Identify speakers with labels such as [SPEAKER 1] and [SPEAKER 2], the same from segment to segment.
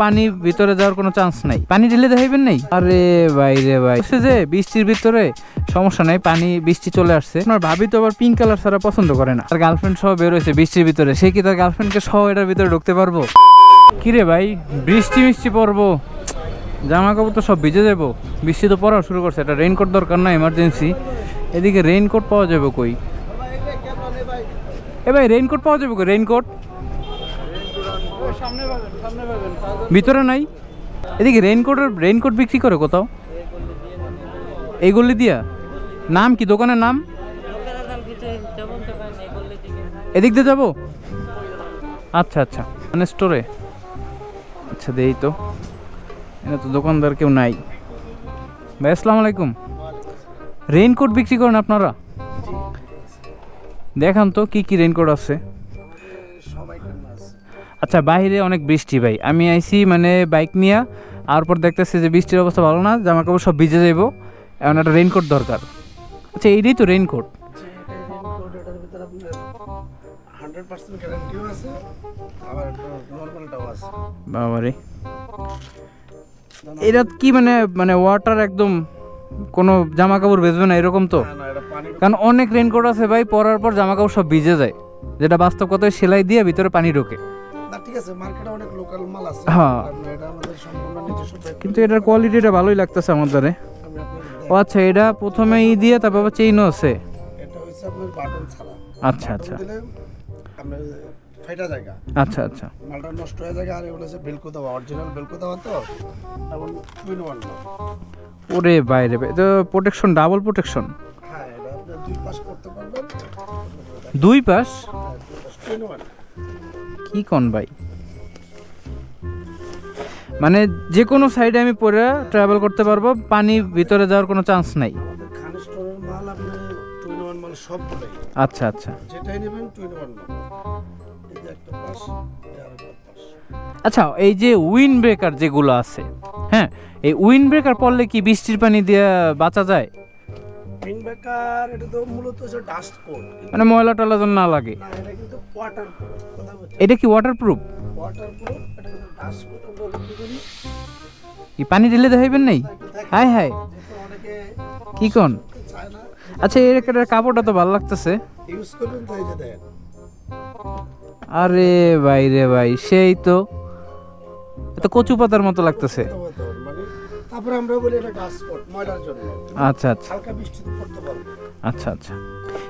[SPEAKER 1] পানি ভিতরে যাওয়ার কোনো চান্স নাই। পানি ঢেলে দেখাইবেন নাই? আরে ভাই রে ভাই। যে বৃষ্টির ভিতরে সমস্যা নাই, পানি, বৃষ্টি চলে আসছে। আপনার ভাবি তো আবার পিঙ্ক কালার ছাড়া পছন্দ করে না। তার গার্লফ্রেন্ড সহ বের হয়েছে বৃষ্টির ভিতরে। সে কি তার গার্লফ্রেন্ডকে সহ এটার ভিতরে ঢুকতে পারব? কিরে ভাই, বৃষ্টি মিষ্টি পড়ব জামা কাপড় তো সব ভিজে যাব। বৃষ্টি তো পড়া শুরু করছে। এটা রেইনকোট দরকার না এমার্জেন্সি এদিকে রেইনকোট পাওয়া যাবে কই? এ ভাই রেইনকোট পাওয়া যাবে কই? রেইনকোট ভিতরে নাই? এদিকে রেইনকোটের রেইনকোট বিক্রি করে কোথাও? এইগুলি দিয়া? নাম কি? দোকানের নাম? এদিক দিয়ে যাব? আচ্ছা আচ্ছা। মানে স্টোরে আচ্ছা দেই তো। এখানে তো দোকানদার কেউ নাই। ভাই, আসসালামু আলাইকুম। রেইনকোট বিক্রি করেন আপনারা? দেখান তো, কি কি রেইনকোট আছে? আচ্ছা বাইরে অনেক বৃষ্টি ভাই। আমি আইছি মানে বাইক নিয়ে আর পর দেখতেছি যে বৃষ্টির অবস্থা ভালো না জামা কাপড় সব ভিজে যাইব। এমন একটা রেইনকোট দরকার। আচ্ছা এইটাই তো রেইনকোট বাবারে। এটা কি মানে মানে ওয়াটার একদম কোনো জামা কাপড় বেচবে না এরকম তো? কারণ অনেক রেইনকোট আছে ভাই পরার পর জামা কাপড় সব ভিজে যায়। যেটা বাস্তব কথায় সেলাই দিয়ে ভিতরে পানি ঢোকে।
[SPEAKER 2] না ঠিক আছে মার্কেটে অনেক লোকাল মাল আছে।
[SPEAKER 1] হ্যাঁ।
[SPEAKER 2] এটা আমাদের সম্পূর্ণ নিজস্ব
[SPEAKER 1] কিন্তু এটার কোয়ালিটিটা ভালোই লাগতেছে আমার দ্বারে। ও আচ্ছা এটা প্রথমে ই দিয়ে তারপর আবার চেইনও আছে?
[SPEAKER 2] এটা হচ্ছে আপনার বাটন ছাড়া।
[SPEAKER 1] আচ্ছা আচ্ছা।
[SPEAKER 2] দিলে ফাইটা জায়গা।
[SPEAKER 1] আচ্ছা আচ্ছা।
[SPEAKER 2] মালটা নষ্ট হয়ে যায় আর এগুলো হচ্ছে বেলকো দেওয়া অরিজিনাল বেলকো দেওয়া তো এবং টুইন ওয়ান
[SPEAKER 1] ওরে বাইরে প্রোটেকশন ডাবল প্রোটেকশন
[SPEAKER 2] হ্যাঁ এটা আপনি দুই পাশ করতে পারবেন।
[SPEAKER 1] দুই পাশ?
[SPEAKER 2] টুইন ওয়ান
[SPEAKER 1] কি কন ভাই? মানে যে কোনো সাইডে আমি পরে ট্রাভেল করতে পারব পানি ভিতরে যাওয়ার কোনো চান্স নাই। আচ্ছা আচ্ছা।
[SPEAKER 2] যেটাই নেবেন
[SPEAKER 1] আচ্ছা এই যে উইন ব্রেকার যেগুলো আছে হ্যাঁ এই উইন ব্রেকার পড়লে কি বৃষ্টির পানি দিয়ে বাঁচা যায়?
[SPEAKER 2] এটা তো মূলত ডাস্ট কোট
[SPEAKER 1] মানে ময়লা টলা যেন না লাগে।
[SPEAKER 2] না এটা কিন্তু ওয়াটার প্রুফ কথা বলছি।
[SPEAKER 1] এটা কি ওয়াটারপ্রুফ
[SPEAKER 2] ওয়াটার প্রুফ এটা কিন্তু ডাস্ট কোট
[SPEAKER 1] কি পানি ঢেলে দেখাইবেন নাই। হাই হাই কি কন? আচ্ছা এর একটা কাপড়টা তো ভালো লাগতেছে।
[SPEAKER 2] ইউজ করবেন তাই যে দেন
[SPEAKER 1] আরে ভাই রে ভাই সেই তো। এ তো কচু পাতার মতো লাগতেছে।
[SPEAKER 2] তারপরে আমরা বলি এটা কোট ময়লার জন্য।
[SPEAKER 1] আচ্ছা আচ্ছা।
[SPEAKER 2] হালকা বৃষ্টি পড়তে পারবে
[SPEAKER 1] আচ্ছা আচ্ছা।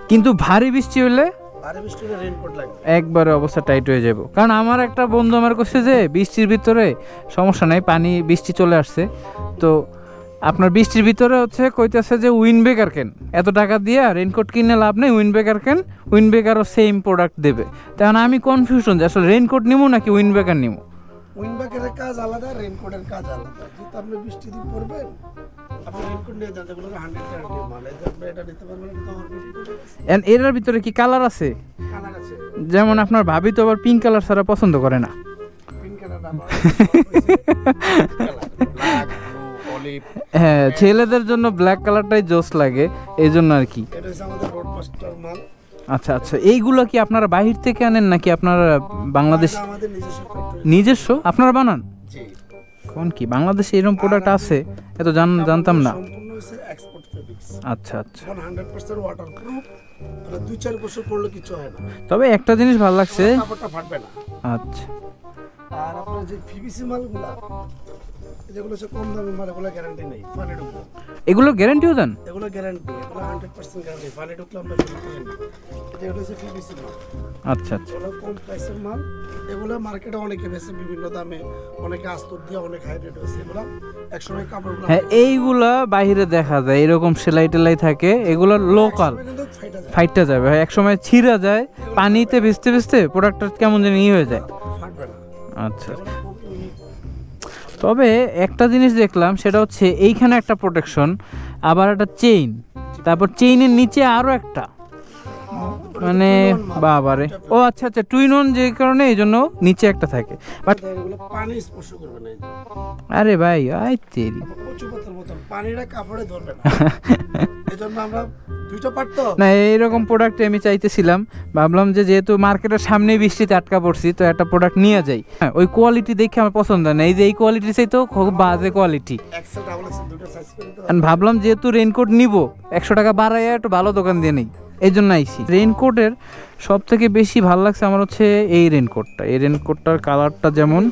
[SPEAKER 1] কিন্তু ভারী বৃষ্টি হলে?
[SPEAKER 2] ভারী বৃষ্টি হলে রেইনকোট লাগবে।
[SPEAKER 1] একবারে অবস্থা টাইট হয়ে যাব। কারণ আমার একটা বন্ধু আমার কাছে যে বৃষ্টির ভিতরে সমস্যা নাই পানি বৃষ্টি চলে আসছে। তো আপনার বৃষ্টির ভিতরে হচ্ছে কইতেছে যে উইন বেকার কেন? এত টাকা দিয়ে রেইনকোট কিনে লাভ নেই উইন বেকার কেন? উইন বেকারও সেম প্রোডাক্ট দেবে। তখন আমি কনফিউশন যে আসলে রেইনকোট নিবো নাকি উইন বেকার নিবো
[SPEAKER 2] উইন্ডব্যাকের কাজ আলাদা রেইনকোটের কাজ আলাদা। যেহেতু আপনি বৃষ্টি দিয়ে পড়বেন
[SPEAKER 1] And এটার ভিতরে কি কালার আছে? যেমন আপনার ভাবি তো আবার পিঙ্ক কালার ছাড়া পছন্দ করে না। হ্যাঁ ছেলেদের জন্য ব্ল্যাক কালারটাই জোস লাগে এই জন্য আর কি।
[SPEAKER 2] এটা আমাদের রোড মাস্টার মাল।
[SPEAKER 1] আচ্ছা আচ্ছা এইগুলো কি আপনারা বাহির থেকে আনেন নাকি আপনারা বাংলাদেশ
[SPEAKER 2] নিজস্ব
[SPEAKER 1] আপনারা বানান? কোন কি? বাংলাদেশে এরকম প্রোডাক্ট আছে? এত জান জানতাম না। আচ্ছা আচ্ছা।
[SPEAKER 2] দুই চার বছর পড়লে কিছু হয় না।
[SPEAKER 1] তবে একটা জিনিস ভালো লাগছে।
[SPEAKER 2] কাপড়টা ফাটবে না।
[SPEAKER 1] আচ্ছা।
[SPEAKER 2] আর আপনার যে পিভিসি মালগুলা যেগুলো হচ্ছে কম দামি মাল গ্যারান্টি নেই
[SPEAKER 1] এগুলো গ্যারান্টিও দেন?
[SPEAKER 2] এগুলো গ্যারান্টি এগুলো হান্ড্রেড পার্সেন্ট গ্যারান্টি পানি ঢুকলে আমরা এটা হচ্ছে পিভিসি মাল।
[SPEAKER 1] আচ্ছা আচ্ছা।
[SPEAKER 2] এগুলো কম প্রাইসের মাল। এগুলো মার্কেটে অনেকে বিভিন্ন দামে। অনেকে আস্তর দিয়ে অনেক হাই রেট এগুলো একসময় কাপড়গুলো
[SPEAKER 1] হ্যাঁ এইগুলা বাইরে দেখা যায়। এরকম সেলাই টেলাই থাকে। এগুলো লোকাল ফাইটটা যাবে এক সময় ছিঁড়া যায়। পানিতে ভিজতে ভিজতে প্রোডাক্টটা কেমন যেন ই হয়ে যায়। আচ্ছা
[SPEAKER 2] ইউনিক
[SPEAKER 1] তবে একটা জিনিস দেখলাম, সেটা হচ্ছে এইখানে একটা প্রোটেকশন আবার একটা চেইন তারপর চেইনের নিচে আরও একটা। মানে বাবারে। ও আচ্ছা আচ্ছা টুইন অন যে কারণে এই জন্য নিচে একটা থাকে। বাট
[SPEAKER 2] পানি স্পর্শ করবে না
[SPEAKER 1] আরে ভাই আই তেরি।
[SPEAKER 2] পানিটা কাপড়ে ধরবে না। এই জন্য আমরা
[SPEAKER 1] না এইরকম প্রোডাক্ট আমি চাইতেছিলাম। ভাবলাম যে যেহেতু মার্কেটের সামনে বৃষ্টিতে আটকা পড়ছি তো একটা প্রোডাক্ট নিয়ে যাই। হ্যাঁ ওই কোয়ালিটি দেখে আমার পছন্দ হয় না। এই যে এই কোয়ালিটি চাই তো খুব বাজে কোয়ালিটি ভাবলাম যেহেতু রেইনকোট নিব একশো টাকা বাড়াইয়া একটু ভালো দোকান দিয়ে নেই। এই জন্য আইসি রেইনকোটের সব থেকে বেশি ভালো লাগছে আমার হচ্ছে এই রেইনকোটটা এই রেইনকোটটার কালারটা যেমন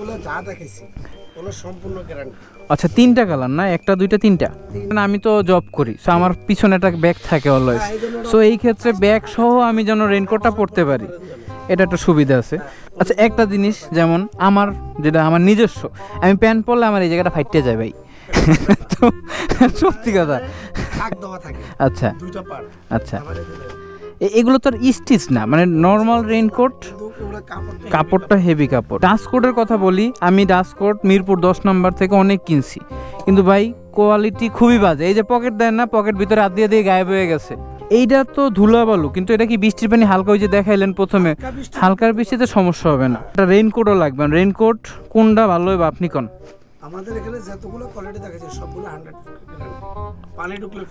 [SPEAKER 1] আচ্ছা তিনটা কালার না? একটা দুইটা তিনটা? না, আমি তো জব করি সো আমার পিছনে একটা ব্যাগ থাকে অলওয়েজ
[SPEAKER 2] হ্যাঁ,
[SPEAKER 1] সো এই ক্ষেত্রে ব্যাগ সহ আমি যেন রেইনকোটটা পরতে পারি। এটা একটা সুবিধা আছে। আচ্ছা একটা জিনিস যেমন আমার যেটা আমার নিজস্ব আমি প্যান্ট পরলে আমার এই জায়গাটা ফাইটে যায় ভাই। তো সত্যি কথা। আচ্ছা। আচ্ছা। এগুলো তো স্টিচ না মানে নর্মাল রেইনকোট
[SPEAKER 2] কাপড়টা
[SPEAKER 1] হেভি কাপড়। ডাস্টকোটের কথা বলি আমি ডাস্টকোট মিরপুর দশ নম্বর থেকে অনেক কিনছি। কিন্তু ভাই কোয়ালিটি খুবই বাজে। এই যে পকেট দেন না পকেট ভিতরে হাত দিয়ে দিয়ে গায়েব হয়ে গেছে। এইটা তো ধুলা বালু কিন্তু এটা কি বৃষ্টির পানি হালকা ওই যে দেখাইলেন প্রথমে? হালকার বৃষ্টিতে সমস্যা হবে না। একটা রেইনকোটও লাগবে। রেইনকোট কোনটা ভালো হবে আপনি কোন?
[SPEAKER 2] আমাদের এখানে যতগুলো কোয়ালিটি দেখাচ্ছে সবগুলো হান্ড্রেড পানি ঢুকলে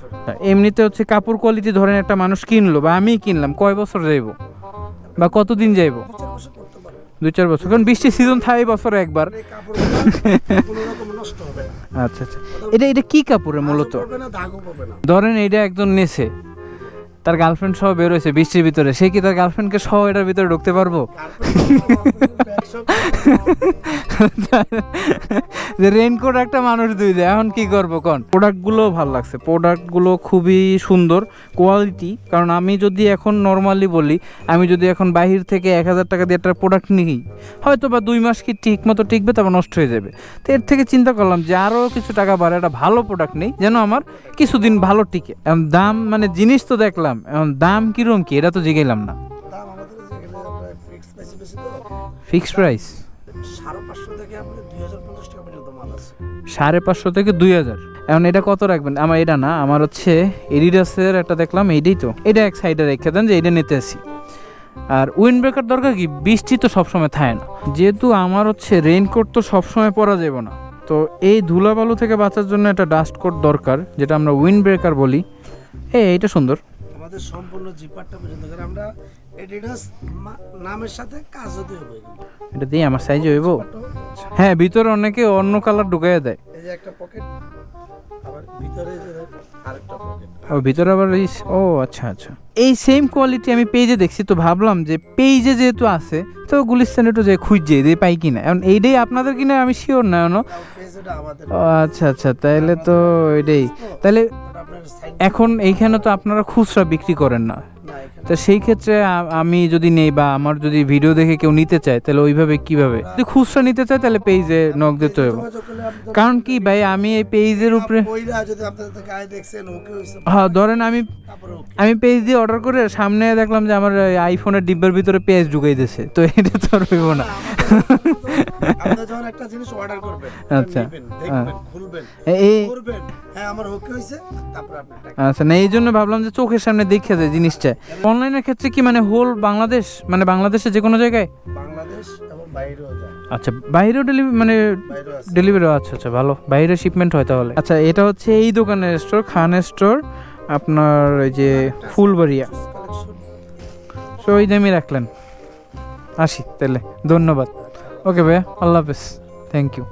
[SPEAKER 1] এমনিতে হচ্ছে কাপড় কোয়ালিটি ধরেন একটা মানুষ কিনলো বা আমিই কিনলাম কয় বছর যাইবো? বা কতদিন যাইবো?
[SPEAKER 2] দু চার বছর
[SPEAKER 1] দুই চার বছর কারণ বৃষ্টির সিজন থাকে বছরে একবার।
[SPEAKER 2] এই কাপড় কোনো রকম নষ্ট হবে না।
[SPEAKER 1] আচ্ছা আচ্ছা। এটা এটা কি কাপড়ে মূলত? ধরেন এইটা একজন নেছে। তার গার্লফ্রেন্ড সহ বের হয়েছে বৃষ্টির ভিতরে। সে কি তার গার্লফ্রেন্ডকে সহ এটার ভিতরে ঢুকতে পারব? যে রেইনকোট একটা মানুষ দুই দেয়, এখন কি করব কোন? প্রোডাক্টগুলো ভালো লাগছে। প্রোডাক্টগুলো খুবই সুন্দর কোয়ালিটি কারণ আমি যদি এখন নর্মালি বলি, আমি যদি এখন বাহির থেকে এক হাজার টাকা দিয়ে একটা প্রোডাক্ট নিই, হয়তো বা দুই মাস কি ঠিক মতো টিকবে, তারপর নষ্ট হয়ে যাবে। তো এর থেকে চিন্তা করলাম যে আরও কিছু টাকা বাড়ে একটা ভালো প্রোডাক্ট নেই, যেন আমার কিছুদিন ভালো টিকে। দাম মানে জিনিস তো দেখলাম এখন দাম কিরম কি? এটা তো জিগাইলাম না।
[SPEAKER 2] দাম আমাদের যেখানে আমরা ফিক্স বেশি বেশি তো।
[SPEAKER 1] ফিক্সড প্রাইস
[SPEAKER 2] সাড়ে পাঁচশো থেকে দুই হাজার পঞ্চাশ টাকা পর্যন্ত মাল আছে।
[SPEAKER 1] সাড়ে পাঁচশো থেকে দুই হাজার? এখন এটা কত রাখবেন? আমার এটা না আমার হচ্ছে এডিডাসের একটা দেখলাম এইটাই তো। এটা এক সাইডে রেখে দেন যে এটা নিতে আসি। আর উইন্ড ব্রেকার দরকার কি? বৃষ্টি তো সবসময় থাকে না। যেহেতু আমার হচ্ছে রেইনকোট তো সবসময় পরা যাবে না। তো এই ধুলাবালু থেকে বাঁচার জন্য একটা ডাস্ট কোট দরকার যেটা আমরা উইন্ড ব্রেকার বলি। এ এইটা সুন্দর।
[SPEAKER 2] আমাদের সম্পূর্ণ জিপারটা পর্যন্ত কারণ আমরা এডিডাস নামের সাথে কাজ হতে হবে
[SPEAKER 1] এটা দিয়ে আমার সাইজ হইব? হ্যাঁ ভিতরে অনেকে অন্য কালার ঢুকাইয়া দেয়।
[SPEAKER 2] এই যে একটা পকেট আবার ভিতরে যে আরেকটা পকেট
[SPEAKER 1] ও ভিতরে আবার এই ও আচ্ছা আচ্ছা। এই সেম কোয়ালিটি আমি পেজে দেখছি তো ভাবলাম যে পেজে যেহেতু আছে তো গুলিস্তান একটু যে খুঁজছে যে পাই কিনা? এখন এইটাই আপনাদের কিনা আমি শিওর না এখনও। আচ্ছা আচ্ছা তাইলে তো এটাই। তাহলে এখন এইখানে তো আপনারা খুচরা বিক্রি করেন না। তো সেই ক্ষেত্রে আমি যদি নেই বা আমার যদি ভিডিও দেখে কেউ নিতে চায় তাহলে ওইভাবে কীভাবে? যদি খুচরা নিতে চায় তাহলে পেজে নক দিতে হবে কারণ কি ভাই আমি এই পেজের উপরে হ্যাঁ ধরেন আমি আমি পেজ দিয়ে অর্ডার করে সামনে দেখলাম যে আমার আইফোনের ডিব্বার ভিতরে পেজ ঢুকাই দিয়েছে তো এটা তো আর হইব না।
[SPEAKER 2] যখন একটা জিনিস অর্ডার করবেন
[SPEAKER 1] আচ্ছা।
[SPEAKER 2] দেখবেন খুলবেন
[SPEAKER 1] এই
[SPEAKER 2] করবেন হ্যাঁ আমার ওকে হইছে তারপরে আপনি
[SPEAKER 1] আচ্ছা না এই জন্য ভাবলাম যে চোখের সামনে দেখে যায় জিনিসটা। অনলাইনের ক্ষেত্রে কি মানে হোল বাংলাদেশ মানে বাংলাদেশে যে কোনো জায়গায়?
[SPEAKER 2] বাংলাদেশ এবং বাইরেও যায়।
[SPEAKER 1] আচ্ছা বাইরেও ডেলিভারি মানে ডেলিভারি আচ্ছা আচ্ছা ভালো। বাইরে শিপমেন্ট হয় তাহলে। আচ্ছা এটা হচ্ছে এই দোকানের স্টোর খানের স্টোর আপনার ওই যে ফুলবাড়িয়া। সো ওই দামই রাখলেন। আসি তাহলে। ধন্যবাদ। ওকে ভাইয়া আল্লাহ হাফেজ থ্যাংক ইউ